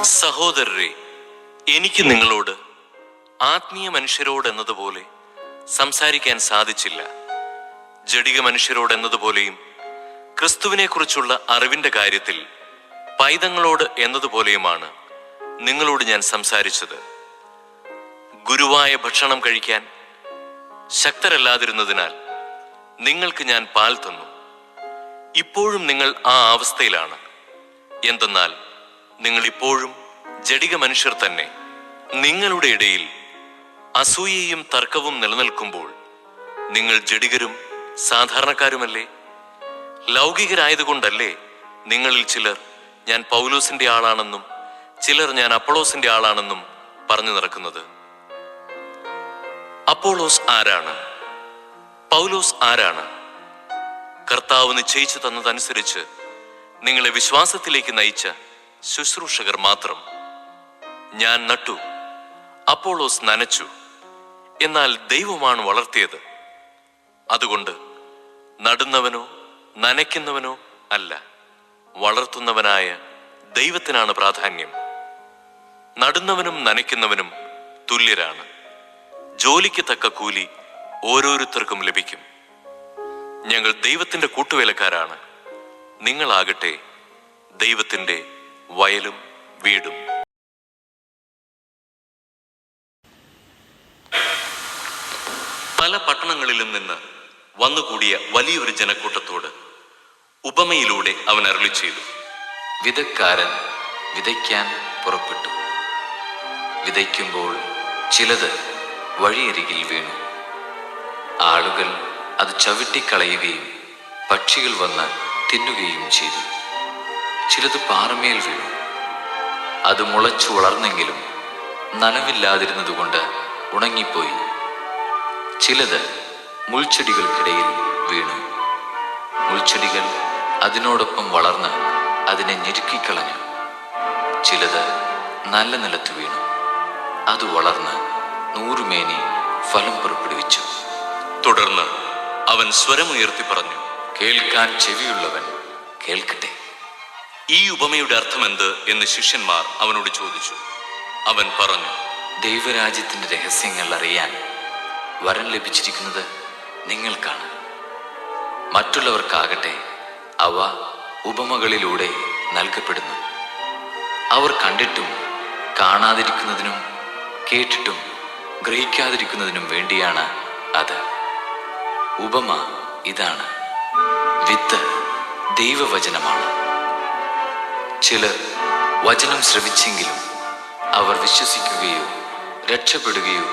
സഹോദരരെ എനിക്ക് നിങ്ങളോട് ആത്മീയ മനുഷ്യരോട് എന്നതുപോലെ സംസാരിക്കാൻ സാധിച്ചില്ല. ജടിക മനുഷ്യരോട് എന്നതുപോലെയും ക്രിസ്തുവിനെക്കുറിച്ചുള്ള അറിവിന്റെ കാര്യത്തിൽ പൈതങ്ങളോട് എന്നതുപോലെയുമാണ് നിങ്ങളോട് ഞാൻ സംസാരിച്ചത്. ഗുരുവായ ഭക്ഷണം കഴിക്കാൻ ശക്തരല്ലാതിരുന്നതിനാൽ നിങ്ങൾക്ക് ഞാൻ പാൽ തന്നു. ഇപ്പോഴും നിങ്ങൾ ആ അവസ്ഥയിലാണ്. എന്തെന്നാൽ നിങ്ങൾ ഇപ്പോഴും ജടിക മനുഷ്യർ തന്നെ. നിങ്ങളുടെ ഇടയിൽ അസൂയയും തർക്കവും നിലനിൽക്കുമ്പോൾ നിങ്ങൾ ജഡികരും സാധാരണക്കാരുമല്ലേ? ലൗകികരായതുകൊണ്ടല്ലേ നിങ്ങളിൽ ചിലർ ഞാൻ പൗലോസിന്റെ ആളാണെന്നും ചിലർ ഞാൻ അപ്പോളോസിന്റെ ആളാണെന്നും പറഞ്ഞു നടക്കുന്നത്. അപ്പോളോസ് ആരാണ്? പൗലോസ് ആരാണ്? കർത്താവ് നിശ്ചയിച്ചു തന്നതനുസരിച്ച് നിങ്ങളെ വിശ്വാസത്തിലേക്ക് നയിച്ച ശുശ്രൂഷകർ മാത്രം. ഞാൻ നട്ടു. അപ്പോളോസ് നനച്ചു. എന്നാൽ ദൈവമാണ് വളർത്തിയത്. അതുകൊണ്ട് നടുന്നവനോ നനയ്ക്കുന്നവനോ അല്ല വളർത്തുന്നവനായ ദൈവത്തിനാണ് പ്രാധാന്യം. നടുന്നവനും നനയ്ക്കുന്നവനും തുല്യരാണ്. ജോലിക്ക് തക്ക കൂലി ഓരോരുത്തർക്കും ലഭിക്കും. ഞങ്ങൾ ദൈവത്തിന്റെ കൂട്ടുവേലക്കാരാണ്. നിങ്ങളാകട്ടെ ദൈവത്തിന്റെ വയലും വീടും. പല പട്ടണങ്ങളിലും നിന്ന് വന്നുകൂടിയ വലിയൊരു ജനക്കൂട്ടത്തോട് ഉപമയിലൂടെ അവൻ അരുളി ചെയ്തു. വിതക്കാരൻ വിതയ്ക്കാൻ പുറപ്പെട്ടു. വിതയ്ക്കുമ്പോൾ ചിലത് വഴിയരികിൽ വീണു. ആളുകൾ അത് ചവിട്ടിക്കളയുകയും പക്ഷികൾ വന്ന് തിന്നുകയും ചെയ്തു. ചിലത് പാറമേൽ വീണു. അത് മുളച്ചു വളർന്നെങ്കിലും നനവില്ലാതിരുന്നതുകൊണ്ട് ഉണങ്ങിപ്പോയി. ചിലത് മുൾച്ചെടികൾക്കിടയിൽ വീണു. മുൾച്ചെടികൾ അതിനോടൊപ്പം വളർന്ന് അതിനെ ഞെരുക്കിക്കളഞ്ഞു. ചിലത് നല്ല നിലത്ത് വീണു. അത് വളർന്ന് നൂറുമേനി ഫലം പുറപ്പെടുവിച്ചു. തുടർന്ന് അവൻ സ്വരമുയർത്തി പറഞ്ഞു കേൾക്കാൻ ചെവിയുള്ളവൻ കേൾക്കട്ടെ. ഈ ഉപമയുടെ അർത്ഥമെന്ത് എന്ന് ശിഷ്യന്മാർ അവനോട് ചോദിച്ചു. അവൻ പറഞ്ഞു ദൈവരാജ്യത്തിന്റെ രഹസ്യങ്ങൾ അറിയാൻ വരം ലഭിച്ചിരിക്കുന്നത് നിങ്ങൾക്കാണ്. മറ്റുള്ളവർക്കാകട്ടെ അവ ഉപമകളിലൂടെ നൽകപ്പെടുന്നു. അവർ കണ്ടിട്ടും കാണാതിരിക്കുന്നതിനും കേട്ടിട്ടും ഗ്രഹിക്കാതിരിക്കുന്നതിനും വേണ്ടിയാണ് അത്. ഉപമ ഇതാണ്. വിത്ത് ദൈവവചനമാണ്. ചിലർ വചനം ശ്രവിച്ചെങ്കിലും അവർ വിശ്വസിക്കുകയോ രക്ഷപ്പെടുകയോ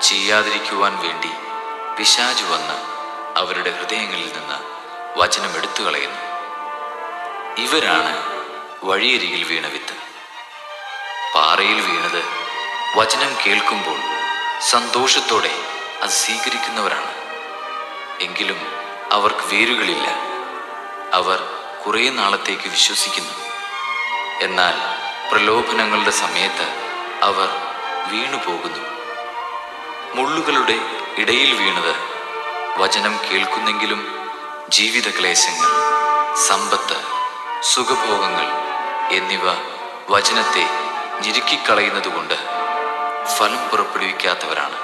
ചെയ്യാതിരിക്കുവാൻ വേണ്ടി പിശാചു വന്ന് അവരുടെ ഹൃദയങ്ങളിൽ നിന്ന് വചനം എടുത്തു കളയുന്നു ഇവരാണ് വഴിയരികിൽ വീണ വിത്ത്. പാറയിൽ വീണത് വചനം കേൾക്കുമ്പോൾ സന്തോഷത്തോടെ അത് സ്വീകരിക്കുന്നവരാണ്. എങ്കിലും അവർക്ക് വേരുകളില്ല. അവർ കുറേ നാളത്തേക്ക് വിശ്വസിക്കുന്നു. എന്നാൽ പ്രലോഭനങ്ങളുടെ സമയത്ത് അവർ വീണുപോകുന്നു. മുള്ളുകളുടെ ഇടയിൽ വീണത് വചനം കേൾക്കുന്നെങ്കിലും ജീവിത ക്ലേശങ്ങൾ സമ്പത്ത് സുഖഭോഗങ്ങൾ എന്നിവ വചനത്തെ ഞെരുക്കിക്കളയുന്നതുകൊണ്ട് ഫലം പുറപ്പെടുവിക്കാത്തവരാണ്.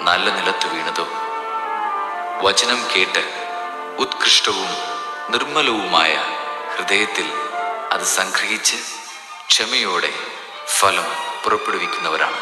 നല്ല നിലത്ത് വീണതോ? വചനം കേട്ട് ഉത്കൃഷ്ടവും നിർമ്മലവുമായ ഹൃദയത്തിൽ അത് സംഗ്രഹിച്ച് ക്ഷമയോടെ ഫലം പുറപ്പെടുവിക്കുന്നവരാണ്.